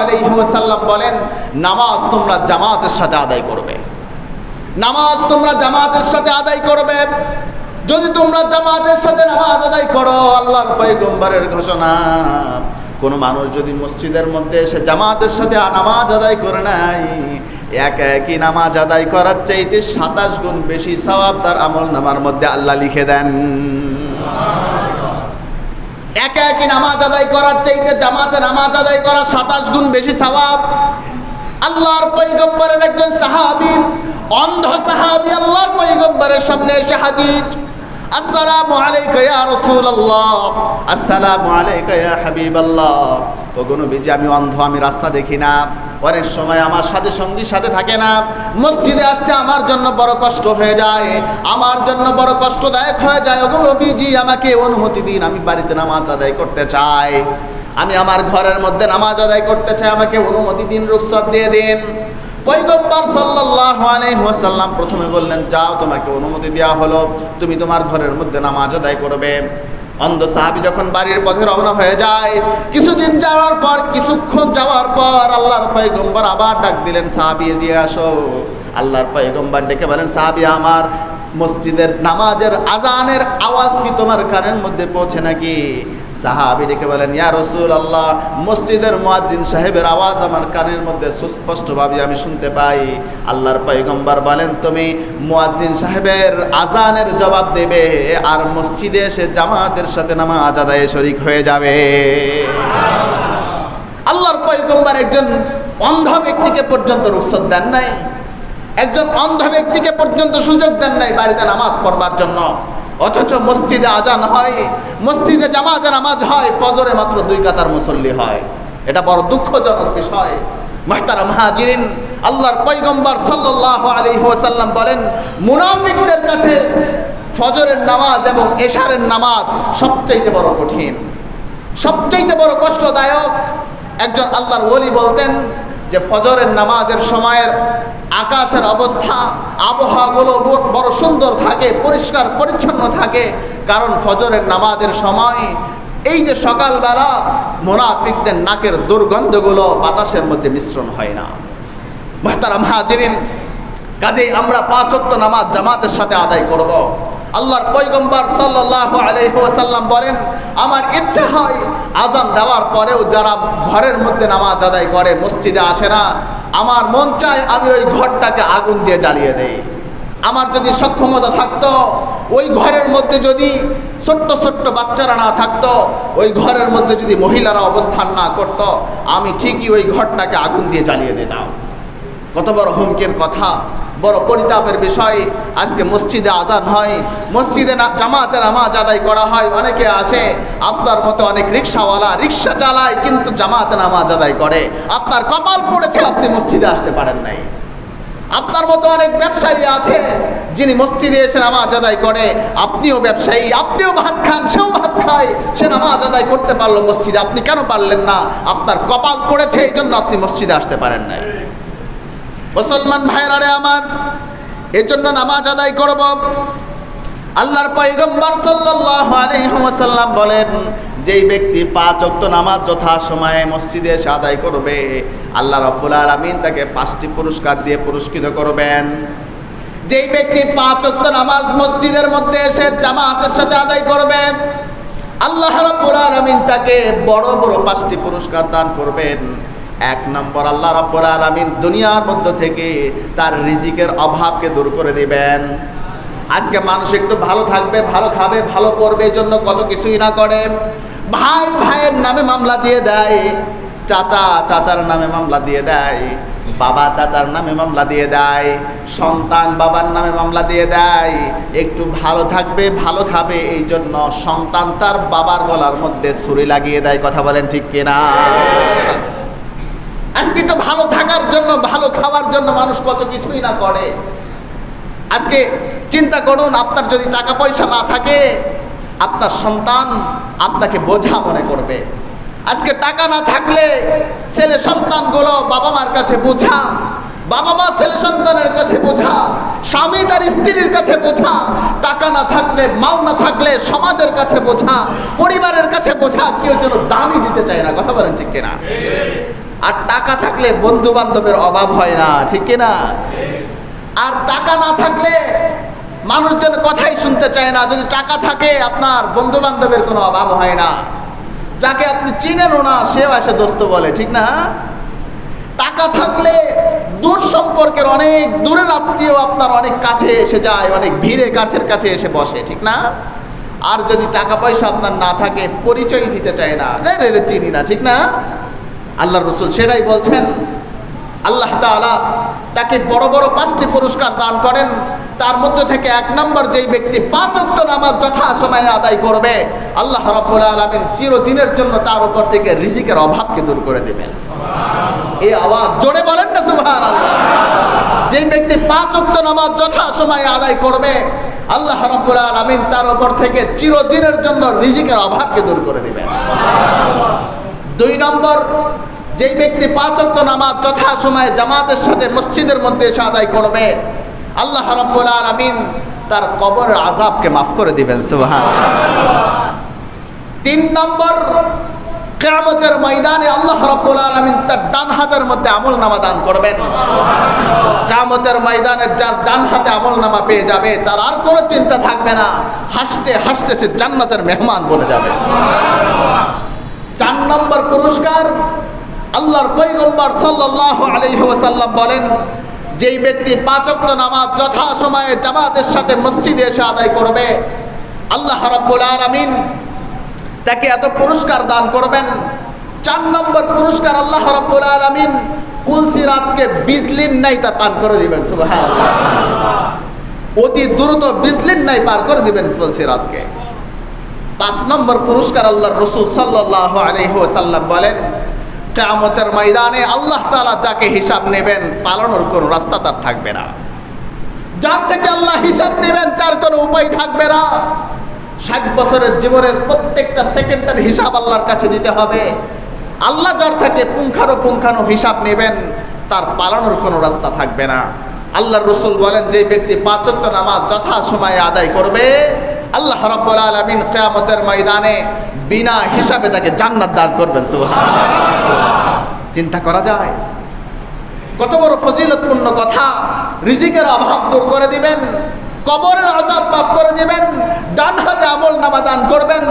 আলাইহি বলেন, নামাজ তোমরা জামাতের সাথে আদায় করবে। নামাজ তোমরা জামাতের সাথে আদায় করবে। যদি তোমরা জামাতের সাথে নামাজ আদায় করো, আল্লাহর পয়গম্বরের ঘোষণা। কোনো মানুষ যদি মসজিদের মধ্যে এসে জামাতের সাথে নামাজ আদায় করে নাই, এক একই নামাজ আদায় করার চাইতে সাতাশ গুণ বেশি সওয়াব তার আমল নামার মধ্যে আল্লাহ লিখে দেন। একা একই নামাজ আদায় করার চাইতে জামাতে নামাজ আদায় করা সাতাশ গুণ বেশি স্বভাব। আল্লাহর পৈগম্বরের একজন সাহাবি, অন্ধ সাহাবি আল্লাহর পৈগম্বরের সামনে এসে হাজির। আসসালামু আলাইকা ইয়া রাসূলুল্লাহ। আসসালামু আলাইকা ইয়া হাবিবাল্লাহ। ও নবীজি, আমি অন্ধ, আমি রাস্তা দেখি না। অনেক সময় আমার সাথে সঙ্গী সাথে থাকে না। মসজিদে আসতে আমার জন্য বড় কষ্ট হয়ে যায়। আমার জন্য বড় কষ্টদায়ক হয়ে যায়। ও নবীজি, আমাকে অনুমতি দিন, আমি বাড়িতে নামাজ আদায় করতে চাই। আমি আমার ঘরের মধ্যে নামাজ আদায় করতে চাই। আমাকে অনুমতি দিন, রুখসত দিয়ে দিন। পৈগম্বর সাল্লাহ আলাইহি ওয়াসাল্লাম প্রথমে বললেন, যাও, তোমাকে অনুমতি দেওয়া হলো। তুমি তোমার ঘরের মধ্যে নামাজ আদায় করবে। অন্ধ সাহাবি যখন বাড়ির পথে রওনা হয়ে যায়, কিছুদিন যাওয়ার পর, কিছুক্ষণ যাওয়ার পর আল্লাহর পয়গম্বর আবার ডাক দিলেন, সাহাবি দিয়ে আসো। আল্লাহর পয়গম্বর ডেকে বলেন, সাহাবি আমার মসজিদের নামাজের আজানের আওয়াজ কি তোমার কানের মধ্যে পৌঁছে নাকি? সাহাবি ডেকে বলেন, ইয়া রসুল আল্লাহ মসজিদের মুয়াজ্জিন সাহেবের আওয়াজ আমার কানের মধ্যে সুস্পষ্টভাবে আমি শুনতে পাই। আল্লাহর পয়গম্বর বলেন, তুমি মুয়াজ্জিন সাহেবের আজানের জবাব দেবে আর মসজিদে এসে জামাতের সাথে নামাজ আদায়ে শরিক হয়ে যাবে। আল্লাহর পয়গম্বর একজন অন্ধ ব্যক্তিকে পর্যন্ত রুখসত দেন নাই। একজন অন্ধ ব্যক্তিকে পর্যন্ত সুযোগ দেন নাই বাড়িতে নামাজ পড়বার জন্য। অথচ মসজিদে আজান হয়, মসজিদে জামাতে নামাজ হয়, ফজরে মাত্র দুই কাতার মুসল্লি হয়। এটা বড় দুঃখজনক বিষয়। মাহতারা মাহাজিরিন আল্লাহর পৈগম্বর সাল্লাল্লাহু আলাইহি ওয়াসাল্লাম বলেন, মুনাফিকদের কাছে ফজরের নামাজ এবং এশারের নামাজ সবচাইতে বড় কঠিন। সবচাইতে বড় কষ্টদায়ক, একজন আল্লাহর ওলি বলতেন যে ফজরের নামাজের সময়ের আকাশের অবস্থা, আবহাওয়াগুলো বড় সুন্দর থাকে, পরিষ্কার, পরিচ্ছন্ন থাকে। কারণ ফজরের নামাজের সময় এই যে সকালবেলা মোনাফিকদের নাকের দুর্গন্ধগুলো বাতাসের মধ্যে মিশ্রণ হয় না। মাহতারা মাহাজিরিন কাজেই আমরা পাঁচ নামাজ জামাতের সাথে আদায় করব। আল্লাহর পৈগম্বর ওয়াসাল্লাম বলেন, আমার ইচ্ছা হয় আজান দেওয়ার পরেও যারা ঘরের মধ্যে নামাজ আদায় করে, মসজিদে আসে না, আমার মন চায় আমি ওই ঘরটাকে আগুন দিয়ে জ্বালিয়ে দেই। আমার যদি সক্ষমতা থাকতো, ওই ঘরের মধ্যে যদি ছোট্ট ছোট্ট বাচ্চারা না থাকতো, ওই ঘরের মধ্যে যদি মহিলারা অবস্থান না করত, আমি ঠিকই ওই ঘরটাকে আগুন দিয়ে জ্বালিয়ে দিতাম। কত বড় হুমকির কথা। বড় পরিতাপের বিষয়। আজকে মসজিদে আজান হয়। মসজিদে না, জামাতে নামাজ আদায় করা হয়। অনেকে আসে, আপনার মতো অনেক রিক্সাওয়ালা, রিক্সা চালায়, কিন্তু জামাতে নামাজ আদায় করে। আপনার কপাল পড়েছে, আপনি মসজিদে আসতে পারেন নাই। আপনার মতো অনেক ব্যবসায়ী আছে, যিনি মসজিদে এসে নামাজ আদায় করে। আপনিও ব্যবসায়ী, আপনিও ভাত খান, সেও ভাত খায়। সে নামাজ আদায় করতে পারল মসজিদে, আপনি কেন পারলেন না? আপনার কপাল পড়েছে এই জন্য আপনি মসজিদে আসতে পারেন নাই। মুসলমান ভাইরারে আমার এই জন্য নামাজ আদায় করব। আল্লাহর আলাইহি ওয়াসাল্লাম বলেন, যেই ব্যক্তি পাঁচ ওয়াক্ত নামাজ যথা সময়ে মসজিদে এসে আদায় করবে, আল্লাহ রাব্বুল আলামিন তাকে পাঁচটি পুরস্কার দিয়ে পুরস্কৃত করবেন। যেই ব্যক্তি পাঁচ ওয়াক্ত নামাজ মসজিদের মধ্যে এসে জামাতের সাথে আদায় করবে, আল্লাহ রাব্বুল আলামিন তাকে বড় বড় পাঁচটি পুরস্কার দান করবেন। এক নম্বর আল্লাহ রাব্বুল আলামিন দুনিয়ার মধ্য থেকে তার রিজিকের অভাবকে দূর করে দিবেন। আজকে মানুষ একটু ভালো থাকবে, ভালো খাবে, ভালো পড়বে জন্য কত কিছুই না করে। ভাই ভাইয়ের নামে মামলা দিয়ে দেয়, চাচা চাচার নামে মামলা দিয়ে দেয়, বাবা চাচার নামে মামলা দিয়ে দেয়, সন্তান বাবার নামে মামলা দিয়ে দেয়, একটু ভালো থাকবে, ভালো খাবে এই জন্য সন্তান তার বাবার গলার মধ্যে ছুরি লাগিয়ে দেয়, কথা বলেন ঠিক কিনা? আজকে তো ভালো থাকার জন্য, ভালো খাওয়ার জন্য মানুষ কত কিছুই না করে। আজকে চিন্তা করুন, আপনার যদি টাকা পয়সা না থাকে, আপনার সন্তান আপনাকে বোঝা মনে করবে। আজকে টাকা না থাকলে ছেলে সন্তানগুলো বাবা মার কাছে বোঝা, বাবা মা ছেলে সন্তানের কাছে বোঝা, স্বামী তার স্ত্রীর কাছে বোঝা, টাকা না থাকলে, মাল না থাকলে সমাজের কাছে বোঝা, পরিবারের কাছে বোঝা, কেউ যেন দামই দিতে চায় না। কথা বলেন ঠিক কিনা? আর টাকা থাকলে বন্ধু বান্ধবের অভাব হয় না ঠিক কি না? আর টাকা না থাকলে মানুষজন কথাই শুনতে চায় না। যদি টাকা থাকে আপনার বন্ধু বান্ধবের কোনো অভাব হয় না। যাকে আপনি চিনেনও না সেও এসে দোস্ত বলে ঠিক না? টাকা থাকলে দূর সম্পর্কের অনেক দূরের আত্মীয় আপনার অনেক কাছে এসে যায় অনেক ভিড়ে কাছের কাছে এসে বসে ঠিক না? আর যদি টাকা পয়সা আপনার না থাকে পরিচয় দিতে চায় না "এ রে রে, চিনি না ঠিক না? আল্লাহ রসুল সেটাই বলছেন, আল্লাহ তাআলা তাকে বড় বড় পাঁচটি পুরস্কার দান করেন। তার মধ্যে থেকে এক নম্বর যেই ব্যক্তি পাঁচ অক্ট নামাজ যথা সময়ে আদায় করবে, আল্লাহ রাব্বুল আলামিন চিরদিনের জন্য তার উপর থেকে রিজিকের অভাবকে দূর করে দেবেন। এই আওয়াজ জোরে বলেন না, সুবহানাল্লাহ। যেই ব্যক্তি পাঁচ অক্ট নামাজ যথা সময়ে আদায় করবে, আল্লাহ রাব্বুল আলামিন তার উপর থেকে চিরদিনের জন্য রিজিকের অভাবকে দূর করে দেবেন। দুই নম্বর যেই ব্যক্তি পাঁচ অক্ট নামাজ যথা সময়ে জামাতের সাথে মসজিদের মধ্যে এসে আদায় করবে আল্লাহ রাব্বুল আলামিন তার কবর আজাবকে মাফ করে দিবেন সুবহান তিন নম্বর কিয়ামতের ময়দানে আল্লাহ রাব্বুল আলামিন তার ডান হাতের মধ্যে আমল নামা দান করবেন। কিয়ামতের ময়দানে যার ডান হাতে আমল নামা পেয়ে যাবে তার আর কোনো চিন্তা থাকবে না হাসতে হাসতে সে জান্নাতের মেহমান বলে যাবে। চার নম্বর পুরস্কার আল্লাহর পৈগম্বর সাল্লাল্লাহু আলাইহি ওয়াসাল্লাম বলেন, যেই ব্যক্তি পাঁচ ওয়াক্ত নামাজ যথা সময়ে জামাতের সাথে মসজিদে এসে আদায় করবে, আল্লাহ রাব্বুল আলামিন তাকে এত পুরস্কার দান করবেন। চার নম্বর পুরস্কার আল্লাহ রাব্বুল আলামিন কুলসি রাতকে বিজলিন নাই তা পান করে দিবেন, সুবহানাল্লাহ। অতি দ্রুত বিজলিন নাই পার করে দিবেন তুলসি রাতকে। পাঁচ নম্বর পুরস্কার আল্লাহর রসুল সাল্লাহ আলহিহাসাল্লাম বলেন, কেয়ামতের ময়দানে আল্লাহ তাআলা যাকে হিসাব নেবেন, পালানোর কোনো রাস্তা তার থাকবে না। যার থেকে আল্লাহ হিসাব নেবেন, তার কোনো উপায় থাকবে না। ষাট বছরের জীবনের প্রত্যেকটা সেকেন্ডের হিসাব আল্লাহর কাছে দিতে হবে। আল্লাহ যার থেকে পুঙ্খানুপুঙ্খানু হিসাব নেবেন, তার পালানোর কোনো রাস্তা থাকবে না। আল্লাহর রসুল বলেন, যে ব্যক্তি পাঁচত্ব নামাজ যথা সময়ে আদায় করবে আল্লাহ রাব্বুল আলামিন কিয়ামতের ময়দানে বিনা হিসাবে তাকে জান্নাত দান করবেন চিন্তা করা যায়। কত বড় ফজিলতপূর্ণ কথা। রিজিকের অভাব দূর করে দিবেন, কবরের আজাব মাফ করে দিবেন ডান হাতে আমল নামা দান করবেন,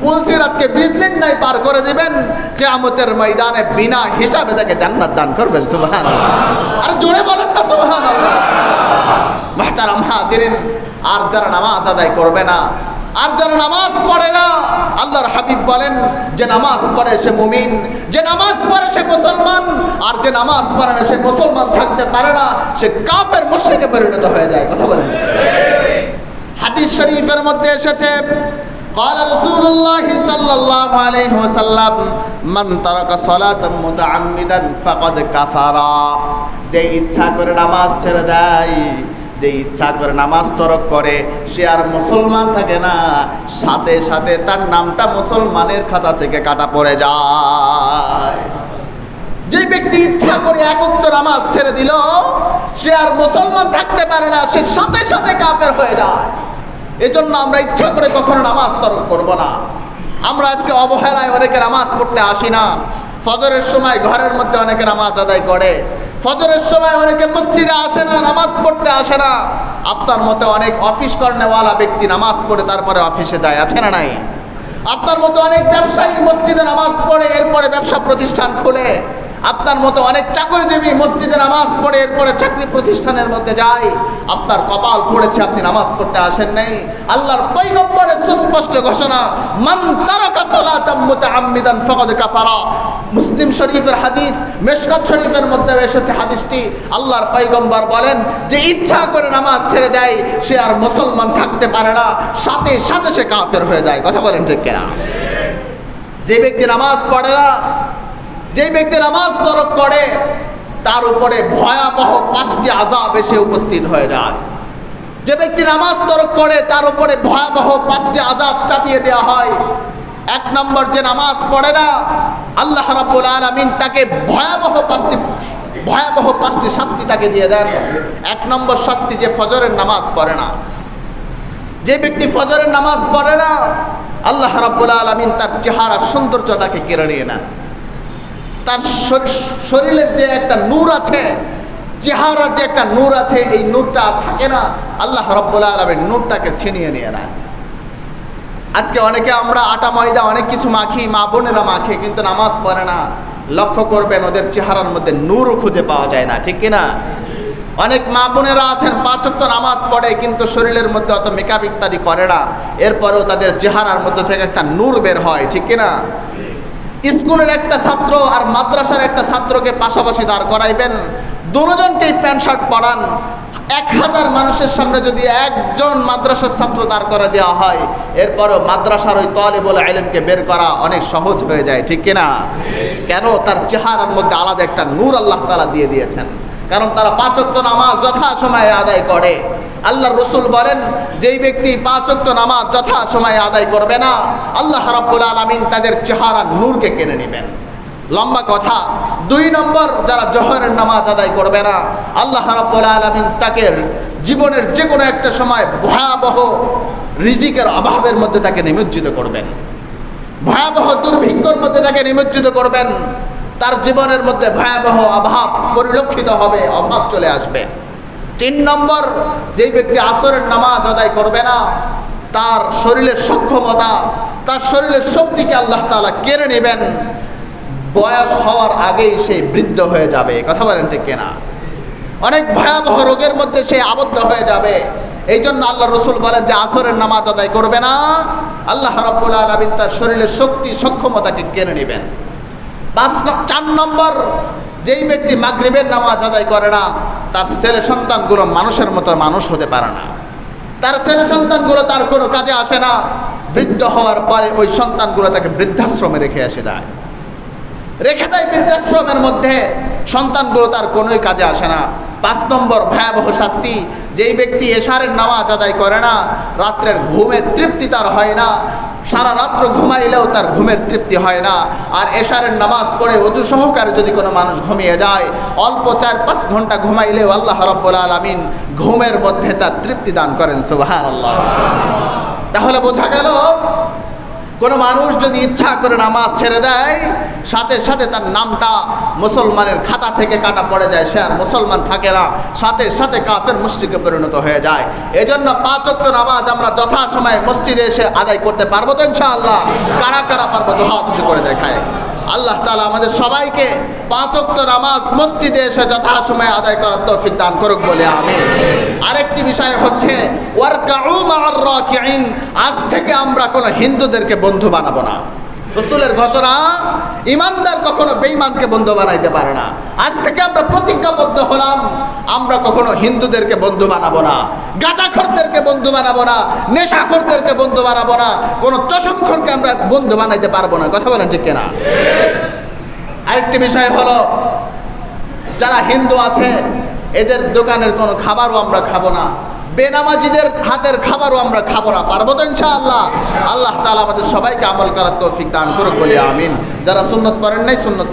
পুলসিরাতকে বিজলিন নাই পার করে দিবেন, কেয়ামতের ময়দানে বিনা হিসাবে তাকে জান্নাত দান করবেন সুবহান আর জোরে বলেন না সুবহান মাহতারাম হাজিরিন আর যারা নামাজ আদায় করবে না আর যারা নামাজ পড়ে না আল্লাহর হাবিব বলেন যে নামাজ পড়ে সে মুমিন যে নামাজ পড়ে সে মুসলমান আর যে নামাজ পড়ে না সে মুসলমান থাকতে পারে না সে কাফের মুশরিকে পরিণত হয়ে যায় কথা বলেন হাদিস শরীফের মধ্যে এসেছে قال رسول الله صلى الله عليه وسلم من ترك صلاة متعمدا فقد كفر যে ইচ্ছা করে নামাজ ছেড়ে দেয় যে ইচ্ছা করে নামাজ তরক করে, সে আর মুসলমান থাকে না। সাথে সাথে তার নামটা মুসলমানের খাতা থেকে কাটা পড়ে যায়। যে ব্যক্তি ইচ্ছা করে একত্র নামাজ ছেড়ে দিল, সে আর মুসলমান থাকতে পারে না, সে সাথে সাথে কাফের হয়ে যায়। এজন্য আমরা ইচ্ছা করে কখনো নামাজ তরক করব না। আমরা আজকে অবহেলায় অনেকে নামাজ পড়তে আসি না। ফজরের সময় ঘরের মধ্যে অনেকে নামাজ আদায় করে। ফজরের সময় অনেকে মসজিদে আসে না, নামাজ পড়তে আসে না। আপনার মতে অনেক অফিস কর্নেওয়ালা ব্যক্তি নামাজ পড়ে, তারপরে অফিসে যায়, আছে না নাই? আপনার মতো অনেক ব্যবসায়ী মসজিদে নামাজ পড়ে, এরপরে ব্যবসা প্রতিষ্ঠান খোলে। আপনার মতো অনেক চাকরিজীবী মসজিদে নামাজ পড়ে, এরপরে চাকরি প্রতিষ্ঠানের মধ্যে যায়। আপনার কপাল পড়েছে, আপনি নামাজ পড়তে আসেন নাই। আল্লাহর পৈগম্বরের সুস্পষ্ট ঘোষণা, মান তারাকা সালাতাম মুতাআম্মিদান ফাকাদ কাফারা। মুসলিম শরীফের হাদিস, মেশকাত শরীফের মধ্যে এসেছে হাদিসটি। আল্লাহর পৈগম্বর বলেন, যে ইচ্ছা করে নামাজ ছেড়ে দেয়, সে আর মুসলমান থাকতে পারে না। সাথে সাথে সে কাফের হয়ে যায়। কথা বলেন ঠিক কিনা? যে ব্যক্তি নামাজ পড়ে না যে ব্যক্তি নামাজ তরক করে, তার উপরে ভয়াবহ পাঁচটি আজাব এসে উপস্থিত হয়ে যায়। যে ব্যক্তি নামাজ তরক করে, তার উপরে ভয়াবহ পাঁচটি আজাব চাপিয়ে দেওয়া হয়। এক নম্বর, যে নামাজ পড়ে না, আল্লাহ রাব্বুল আলামিন তাকে ভয়াবহ পাঁচটি ভয়াবহ পাঁচটি শাস্তি তাকে দিয়ে দেন। এক নম্বর শাস্তি যে ফজরের নামাজ পড়ে না। যে ব্যক্তি ফজরের নামাজ পড়ে না, আল্লাহ রাব্বুল আলামিন তার চেহারা সৌন্দর্যটাকে কেড়ে নিয়ে নেন। তার শর- শরীরের যে একটা নূর আছে, চেহারার যে একটা নূর আছে, এই নূরটা থাকে না। আল্লাহ রব্বুল আলমের নূরটাকে ছিনিয়ে নিয়ে নেয়। আজকে অনেকে আমরা আটা, ময়দা, অনেক কিছু মাখি, মা বোনেরা মাখে, কিন্তু নামাজ পড়ে না। লক্ষ্য করবেন, ওদের চেহারার মধ্যে নূরও খুঁজে পাওয়া যায় না, ঠিক কিনা? অনেক মা বোনেরা আছেন পাঁচক্ত নামাজ পড়ে, কিন্তু শরীরের মধ্যে অত মেকআপ ইত্যাদি করে না। এরপরেও তাদের চেহারার মধ্যে থেকে একটা নূর বের হয়, ঠিক কিনা? স্কুলের একটা ছাত্র আর মাদ্রাসার একটা ছাত্রকে পাশাপাশি দাঁড় করাইবেন। দুজনকেই প্যান্ট শার্ট পরান। এক হাজার মানুষের সামনে যদি একজন মাদ্রাসার ছাত্র দাঁড় করা দেওয়া হয়, এরপরও মাদ্রাসার ওই তলে বলে আইলেমকে বের করা অনেক সহজ হয়ে যায়, ঠিক কিনা? কেন? তার চেহারার মধ্যে আলাদা একটা নূর আল্লাহ তালা দিয়ে দিয়েছেন। কারণ তারা পাঁচক্ত নামাজ যথা সময়ে আদায় করে। আল্লাহ রসুল বলেন, যেই ব্যক্তি পাঁচক্ত নামাজ যথা সময়ে আদায় করবে না, আল্লাহ রাব্বুল আলামিন তাদের চেহারা নূরকে কেড়ে নেবেন। লম্বা কথা, দুই নম্বর, যারা জহরের নামাজ আদায় করবে না, আল্লাহ রাব্বুল আলামিন তাকে জীবনের যে কোনো একটা সময় ভয়াবহ রিজিকের অভাবের মধ্যে তাকে নিমজ্জিত করবেন। ভয়াবহ দুর্ভিক্ষর মধ্যে তাকে নিমজ্জিত করবেন। তার জীবনের মধ্যে ভয়াবহ অভাব পরিলক্ষিত হবে, অভাব চলে আসবে। তিন নম্বর, যেই ব্যক্তি আসরের নামাজ আদায় করবে না, তার শরীরের সক্ষমতা, তার শরীরের শক্তিকে আল্লাহ তাআলা কেড়ে নেবেন। বয়স হওয়ার আগেই সে বৃদ্ধ হয়ে যাবে কথা বলেন ঠিক কিনা? অনেক ভয়াবহ রোগের মধ্যে সে আবদ্ধ হয়ে যাবে। এই জন্য আল্লাহ রসুল বলেন যে, আসরের নামাজ আদায় করবে না। আল্লাহ রব্বুল আলমিন তার শরীরের শক্তি, সক্ষমতাকে কেড়ে নেবেন। পাঁচ চার নম্বর, যেই ব্যক্তি মাগরিবের নামাজ আদায় করে না, তার ছেলে সন্তানগুলো মানুষের মতো মানুষ হতে পারে না। তার ছেলে সন্তানগুলো তার কোনো কাজে আসে না। বৃদ্ধ হওয়ার পরে ওই সন্তানগুলো তাকে বৃদ্ধাশ্রমে রেখে এসে দেয়। রেখে দেয় বৃদ্ধাশ্রমের মধ্যে, সন্তানগুলো তার কোনোই কাজে আসে না। পাঁচ নম্বর ভয়াবহ শাস্তি, যেই ব্যক্তি এশারের নামাজ আদায় করে না, রাত্রের ঘুমের তৃপ্তি তার হয় না। সারা রাত্র ঘুমাইলেও তার ঘুমের তৃপ্তি হয় না। আর এশারের নামাজ পড়ে অজু সহকারে যদি কোনো মানুষ ঘুমিয়ে যায়, অল্প চার পাঁচ ঘণ্টা ঘুমাইলেও আল্লাহ রব্বুল আলমিন ঘুমের মধ্যে তার তৃপ্তি দান করেন। সুবাহ তাহলে বোঝা গেল কোনো মানুষ যদি ইচ্ছা করে নামাজ ছেড়ে দেয়, সাথে সাথে তার নামটা মুসলমানের খাতা থেকে কাটা পড়ে যায়, সে আর মুসলমান থাকে না। সাথে সাথে কাফের মুশ্রিকে পরিণত হয়ে যায়। এজন্য পাঁচ ওয়াক্ত নামাজ আমরা যথাসময়ে মসজিদে এসে আদায় করতে পারব তো ইনশাআল্লাহ। কারা কারা পারব দোহা করে দেখায়। আল্লাহ তালা আমাদের সবাইকে পাঁচক্ত নামাজ মসজিদে এসে যথাসময়ে আদায় করার তৌফিক দান করুক বলে আমি আরেকটি বিষয় হচ্ছে আজ থেকে আমরা কোনো হিন্দুদেরকে বন্ধু বানাবো না। রসুলের ঘোষণা, ইমানদার কখনো বেঈমানকে বন্ধু বানাইতে পারে না। আজ থেকে আমরা প্রতিজ্ঞাবদ্ধ হলাম, আমরা কখনো হিন্দুদেরকে বন্ধু বানাবো না, গাঁজাখরদেরকে বন্ধু বানাবো না, নেশাখরদেরকে বন্ধু বানাবো না, কোনো চশমখরকে আমরা বন্ধু বানাইতে পারব না। কথা বলেন ঠিক কিনা? আরেকটি বিষয় হলো, যারা হিন্দু আছে, এদের দোকানের কোনো খাবারও আমরা খাব না। বেনামাজিদের হাতের খাবারও আমরা খাব না, পারব তো ইনশা আল্লাহ আল্লাহ তালা আমাদের সবাইকে আমল করার তৌফিক দান করুক, বলে আমিন। যারা সুন্নত করেন নাই, সুন্নত